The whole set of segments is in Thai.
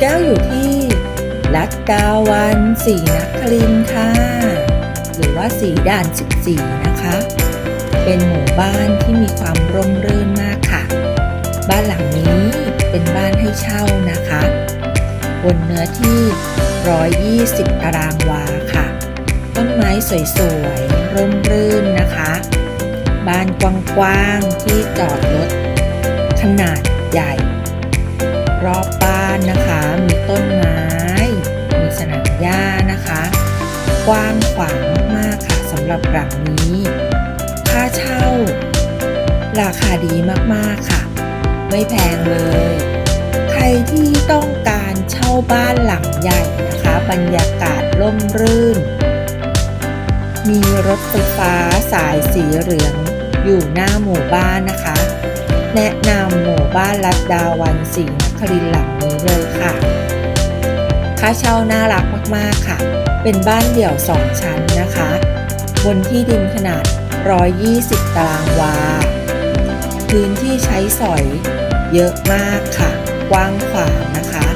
แก้วอยู่ที่ลัดดาวันสีนครินค่ะ หรือว่าสีด่าน 14 นะคะ เป็นหมู่บ้านที่มีความร่มรื่นมากค่ะ บ้านหลังนี้เป็นบ้านให้เช่านะคะ บนเนื้อที่ 120 ตารางวาค่ะ ต้นไม้สวยๆ ร่มรื่นนะคะ บ้านกว้างๆ ที่จอดรถขนาดใหญ่ รอบบ้าน กว้างขวางมากค่ะสำหรับหลังนี้ ค่าเช่า ราคาดีมากๆค่ะ ไม่แพงเลย ใครที่ต้องการเช่าบ้านหลังใหญ่นะคะ บรรยากาศร่มรื่น มีรถไฟฟ้าสายสีเหลืองอยู่หน้าหมู่บ้านนะคะ แนะนำหมู่บ้านลัดดาวันสีนครินหลังนี้เลยค่ะาเช่าน่ารักมากๆค่ะ เป็นบ้านเดี่ยวสองชั้นนะคะ บนที่ดินขนาด 120 ตารางวา พื้นที่ใช้สอยเยอะมากค่ะ กว้างขวางนะคะ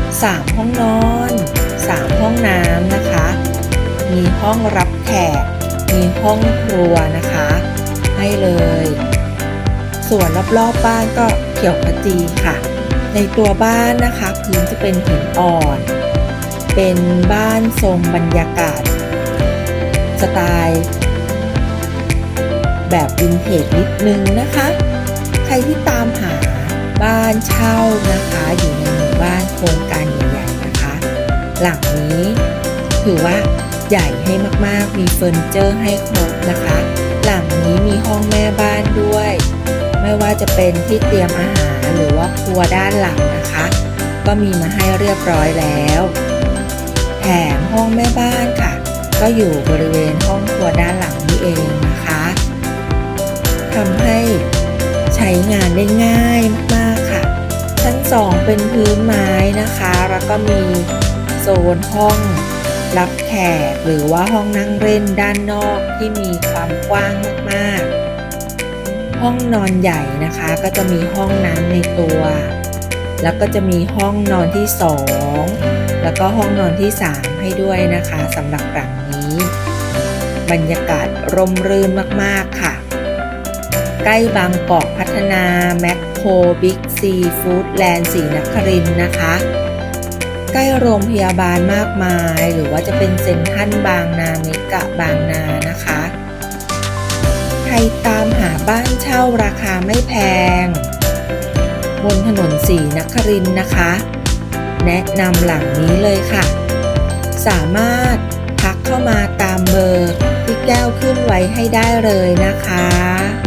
3 ห้องนอน 3 ห้องน้ำนะคะ มีห้องรับแขก มีห้องครัวนะคะ ให้เลย ส่วนรอบๆบบ้านก็เขียวขจีค่ะในตัวบ้านนะคะ พื้นจะเป็นหินอ่อน เป็นบ้านทรงบรรยากาศ สไตล์ แบบวินเทจนิดนึงนะคะ ใครที่ตามหาบ้านเช่านะคะอยู่ในหมู่บ้านโครงการใหญ่ๆนะคะ หลังนี้ถือว่าใหญ่ให้มากๆ มีเฟอร์นิเจอร์ให้ครบนะคะ หลังนี้มีห้องแม่บ้านด้วย ไม่ว่าจะเป็นที่เตรียมอาหารหรือว่าครัวด้านหลังนะคะ ก็มีมาให้เรียบร้อยแล้ว แถมห้องแม่บ้านค่ะ ก็อยู่บริเวณห้องครัวด้านหลังนี้เองนะคะทำให้ใช้งานได้ง่ายมากค่ะ ชั้นสองเป็นพื้นไม้นะคะ แล้วก็มีโซนห้องรับแขกหรือว่าห้องนั่งเล่นด้านนอกที่มีความกว้างมากๆ ห้องนอนใหญ่นะคะ ก็จะมีห้องน้ำในตัว แล้วก็จะมีห้องนอนที่สองแล้วก็ห้องนอนที่ 3 ให้ด้วยนะคะสำหรับหลังนี้ บรรยากาศร่มรื่นมากๆค่ะ ใกล้บางกอกพัฒนา แมคโครบิ๊กซีฟู้ดแลนด์สีนครินนะคะ ใกล้โรงพยาบาลมากมาย หรือว่าจะเป็นเซ็นทรัลบางนาเมกะบางนานะคะ ใครตามหาบ้านเช่าราคาไม่แพง บนถนนสีนครินนะคะ แนะนำหลังนี้เลยค่ะ สามารถทักเข้ามาตามเบอร์ที่แก้วขึ้นไว้ให้ได้เลยนะคะ